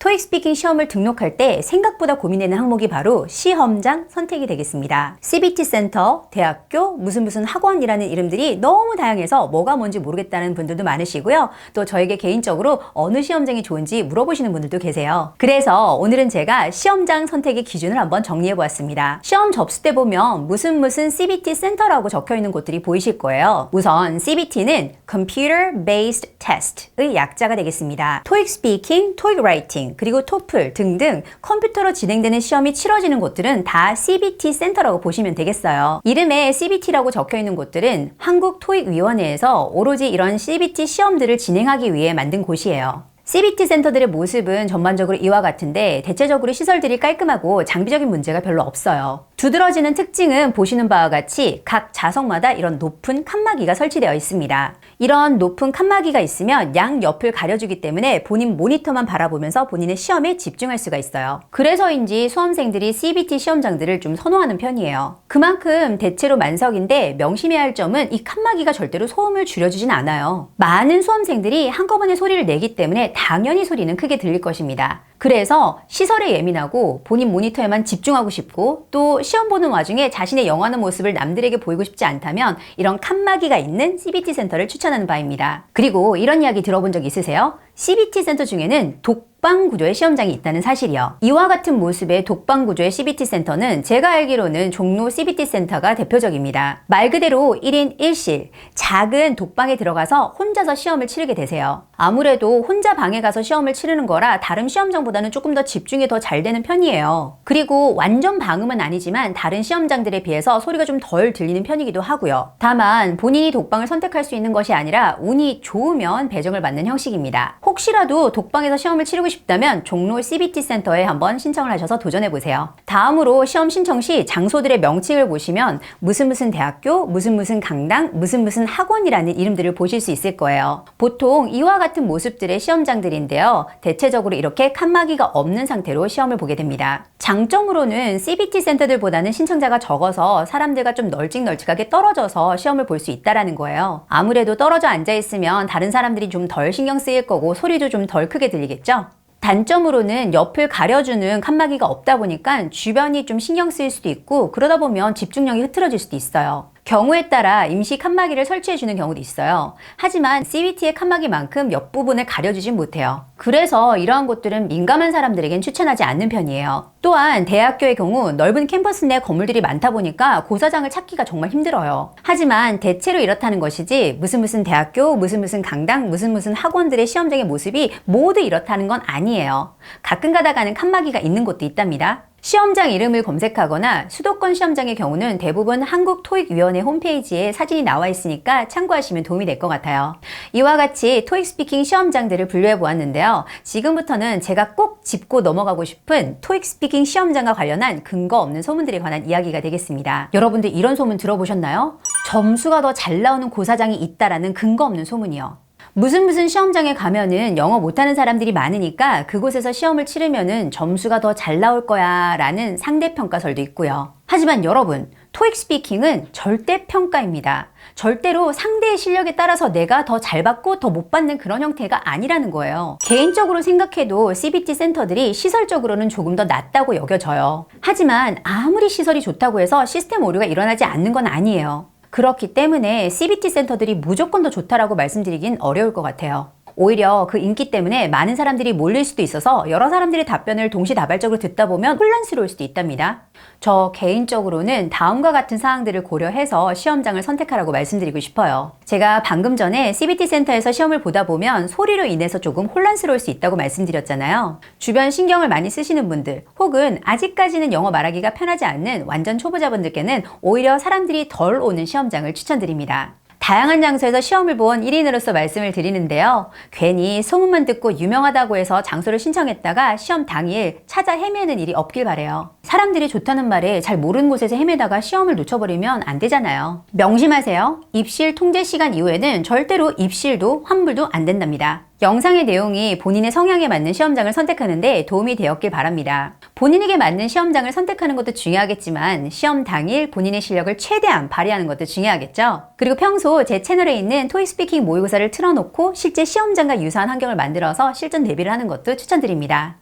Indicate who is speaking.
Speaker 1: 토익 스피킹 시험을 등록할 때 생각보다 고민되는 항목이 바로 시험장 선택이 되겠습니다. CBT 센터, 대학교, 무슨 무슨 학원이라는 이름들이 너무 다양해서 뭐가 뭔지 모르겠다는 분들도 많으시고요. 또 저에게 개인적으로 어느 시험장이 좋은지 물어보시는 분들도 계세요. 그래서 오늘은 제가 시험장 선택의 기준을 한번 정리해 보았습니다. 시험 접수 때 보면 무슨 무슨 CBT 센터라고 적혀 있는 곳들이 보이실 거예요. 우선 CBT는 Computer Based Test의 약자가 되겠습니다. 토익 스피킹, 토익 라이팅, 그리고 토플 등등 컴퓨터로 진행되는 시험이 치러지는 곳들은 다 CBT 센터라고 보시면 되겠어요. 이름에 CBT라고 적혀 있는 곳들은 한국 토익위원회에서 오로지 이런 CBT 시험들을 진행하기 위해 만든 곳이에요. CBT 센터들의 모습은 전반적으로 이와 같은데 대체적으로 시설들이 깔끔하고 장비적인 문제가 별로 없어요. 두드러지는 특징은 보시는 바와 같이 각 좌석마다 이런 높은 칸막이가 설치되어 있습니다. 이런 높은 칸막이가 있으면 양 옆을 가려주기 때문에 본인 모니터만 바라보면서 본인의 시험에 집중할 수가 있어요. 그래서인지 수험생들이 CBT 시험장들을 좀 선호하는 편이에요. 그만큼 대체로 만석인데 명심해야 할 점은 이 칸막이가 절대로 소음을 줄여주진 않아요. 많은 수험생들이 한꺼번에 소리를 내기 때문에 당연히 소리는 크게 들릴 것입니다. 그래서 시설에 예민하고 본인 모니터에만 집중하고 싶고 또 시험 보는 와중에 자신의 영화하는 모습을 남들에게 보이고 싶지 않다면 이런 칸막이가 있는 CBT 센터를 추천하는 바입니다. 그리고 이런 이야기 들어본 적 있으세요? CBT 센터 중에는 독방 구조의 시험장이 있다는 사실이요. 이와 같은 모습의 독방 구조의 CBT 센터는 제가 알기로는 종로 CBT 센터가 대표적입니다. 말 그대로 1인 1실, 작은 독방에 들어가서 혼자서 시험을 치르게 되세요. 아무래도 혼자 방에 가서 시험을 치르는 거라 다른 시험장보다는 조금 더 집중이 더 잘 되는 편이에요. 그리고 완전 방음은 아니지만 다른 시험장들에 비해서 소리가 좀 덜 들리는 편이기도 하고요. 다만 본인이 독방을 선택할 수 있는 것이 아니라 운이 좋으면 배정을 받는 형식입니다. 혹시라도 독방에서 시험을 치르고 싶다면 종로 CBT 센터에 한번 신청을 하셔서 도전해 보세요. 다음으로 시험 신청 시 장소들의 명칭을 보시면 무슨 무슨 대학교, 무슨 무슨 강당, 무슨 무슨 학원이라는 이름들을 보실 수 있을 거예요. 보통 이와 같은 모습들의 시험장들인데요. 대체적으로 이렇게 칸막이가 없는 상태로 시험을 보게 됩니다. 장점으로는 CBT 센터들보다는 신청자가 적어서 사람들과 좀 널찍널찍하게 떨어져서 시험을 볼 수 있다라는 거예요. 아무래도 떨어져 앉아 있으면 다른 사람들이 좀 덜 신경 쓰일 거고 소리도 좀 덜 크게 들리겠죠? 단점으로는 옆을 가려주는 칸막이가 없다 보니까 주변이 좀 신경 쓰일 수도 있고 그러다 보면 집중력이 흐트러질 수도 있어요. 경우에 따라 임시 칸막이를 설치해 주는 경우도 있어요. 하지만 CBT의 칸막이만큼 옆부분을 가려주진 못해요. 그래서 이러한 곳들은 민감한 사람들에겐 추천하지 않는 편이에요. 또한 대학교의 경우 넓은 캠퍼스 내 건물들이 많다 보니까 고사장을 찾기가 정말 힘들어요. 하지만 대체로 이렇다는 것이지 무슨 무슨 대학교, 무슨 무슨 강당, 무슨 무슨 학원들의 시험장의 모습이 모두 이렇다는 건 아니에요. 가끔 가다 가는 칸막이가 있는 곳도 있답니다. 시험장 이름을 검색하거나 수도권 시험장의 경우는 대부분 한국토익위원회 홈페이지에 사진이 나와 있으니까 참고하시면 도움이 될 것 같아요. 이와 같이 토익 스피킹 시험장들을 분류해 보았는데요. 지금부터는 제가 꼭 짚고 넘어가고 싶은 토익 스피킹 시험장과 관련한 근거 없는 소문들에 관한 이야기가 되겠습니다. 여러분들 이런 소문 들어보셨나요? 점수가 더 잘 나오는 고사장이 있다라는 근거 없는 소문이요. 무슨 무슨 시험장에 가면은 영어 못하는 사람들이 많으니까 그곳에서 시험을 치르면은 점수가 더 잘 나올 거야 라는 상대평가설도 있고요. 하지만 여러분, 토익 스피킹은 절대 평가입니다. 절대로 상대의 실력에 따라서 내가 더 잘 받고 더 못 받는 그런 형태가 아니라는 거예요. 개인적으로 생각해도 CBT 센터들이 시설적으로는 조금 더 낫다고 여겨져요. 하지만 아무리 시설이 좋다고 해서 시스템 오류가 일어나지 않는 건 아니에요. 그렇기 때문에 CBT 센터들이 무조건 더 좋다라고 말씀드리긴 어려울 것 같아요. 오히려 그 인기 때문에 많은 사람들이 몰릴 수도 있어서 여러 사람들의 답변을 동시다발적으로 듣다 보면 혼란스러울 수도 있답니다. 저 개인적으로는 다음과 같은 사항들을 고려해서 시험장을 선택하라고 말씀드리고 싶어요. 제가 방금 전에 CBT 센터에서 시험을 보다 보면 소리로 인해서 조금 혼란스러울 수 있다고 말씀드렸잖아요. 주변 신경을 많이 쓰시는 분들 혹은 아직까지는 영어 말하기가 편하지 않는 완전 초보자분들께는 오히려 사람들이 덜 오는 시험장을 추천드립니다. 다양한 장소에서 시험을 본 1인으로서 말씀을 드리는데요. 괜히 소문만 듣고 유명하다고 해서 장소를 신청했다가 시험 당일 찾아 헤매는 일이 없길 바래요. 사람들이 좋다는 말에 잘 모르는 곳에서 헤매다가 시험을 놓쳐버리면 안 되잖아요. 명심하세요. 입실 통제 시간 이후에는 절대로 입실도 환불도 안 된답니다. 영상의 내용이 본인의 성향에 맞는 시험장을 선택하는데 도움이 되었길 바랍니다. 본인에게 맞는 시험장을 선택하는 것도 중요하겠지만 시험 당일 본인의 실력을 최대한 발휘하는 것도 중요하겠죠. 그리고 평소 제 채널에 있는 토익 스피킹 모의고사를 틀어놓고 실제 시험장과 유사한 환경을 만들어서 실전 대비를 하는 것도 추천드립니다.